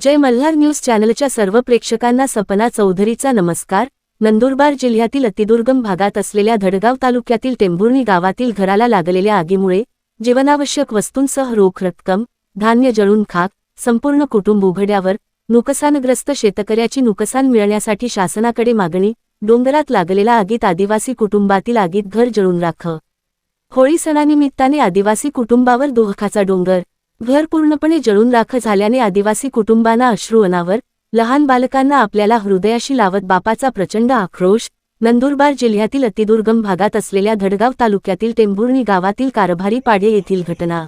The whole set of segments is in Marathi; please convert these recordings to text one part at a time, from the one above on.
जय मल्हार न्यूज चॅनलच्या सर्व प्रेक्षकांना सपना चौधरीचा नमस्कार. नंदुरबार जिल्ह्यातील अतिदुर्गम भागात असलेल्या धडगाव तालुक्यातील टेंभुर्णी गावातील घराला लागलेल्या आगीमुळे जीवनावश्यक वस्तूंसह रोख रक्कम धान्य जळून खाक संपूर्ण कुटुंब उघड्यावर नुकसानग्रस्त शेतकऱ्याची नुकसान मिळण्यासाठी शासनाकडे मागणी डोंगरात लागलेल्या आगीत आदिवासी कुटुंबातील आगीत घर जळून राख. होळी सणानिमित्ताने आदिवासी कुटुंबावर दोहखाचा डोंगर घर पूर्णपणे जळून राख झाल्याने आदिवासी कुटुंबांना अश्रू अनावर लहान बालकांना आपल्याला हृदयाशी लावत बापाचा प्रचंड आक्रोश नंदुरबार जिल्ह्यातील अतिदुर्गम भागात असलेल्या धडगाव तालुक्यातील टेंभुर्णी गावातील कारभारी पाडे येथील घटना.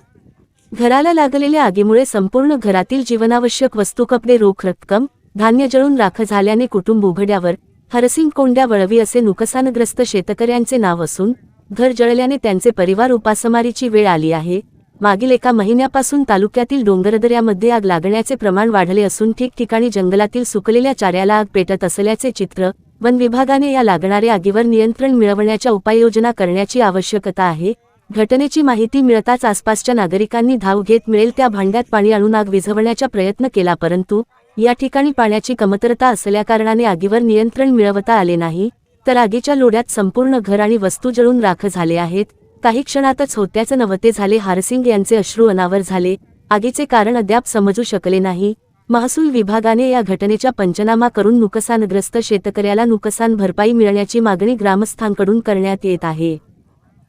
घराला लागलेल्या आगीमुळे संपूर्ण घरातील जीवनावश्यक वस्तू कपडे रोख रक्कम धान्य जळून राख झाल्याने कुटुंब उघड्यावर हरसिंग कोंड्या वळवी असे नुकसानग्रस्त शेतकऱ्यांचे नाव असून घर जळल्याने त्यांचे परिवार उपासमारीची वेळ आली आहे. मागील एका महिन्यापासून तालुक्यातील डोंगरदऱ्यामध्ये आग लागण्याचे प्रमाण वाढले असून ठिकठिकाणी जंगलातील सुकलेल्या चाऱ्याला आग पेटत असल्याचे चित्र वन विभागाने या लागणाऱ्या आगीवर नियंत्रण मिळवण्याच्या उपाययोजना करण्याची आवश्यकता आहे. घटनेची माहिती मिळताच आसपासच्या नागरिकांनी धाव घेत मिळेल त्या भांड्यात पाणी आणून आग विझवण्याचा प्रयत्न केला परंतु या ठिकाणी पाण्याची कमतरता असल्याकारणाने आगीवर नियंत्रण मिळवता आले नाही. तर आगीच्या लोड्यात संपूर्ण घर आणि वस्तू जळून राख झाले आहेत. काही क्षणातच होत्याचं नवते झाले हारसिंग यांचे अश्रू अनावर झाले. आगीचे कारण अद्याप समजू शकले नाही. महसूल विभागाने या घटनेचा पंचनामा करून नुकसानग्रस्त शेतकऱ्याला नुकसान भरपाई मिळण्याची मागणी ग्रामस्थांकडून करण्यात येत आहे.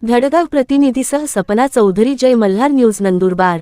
धडगाव प्रतिनिधीसह सपना चौधरी जय मल्हार न्यूज नंदुरबार.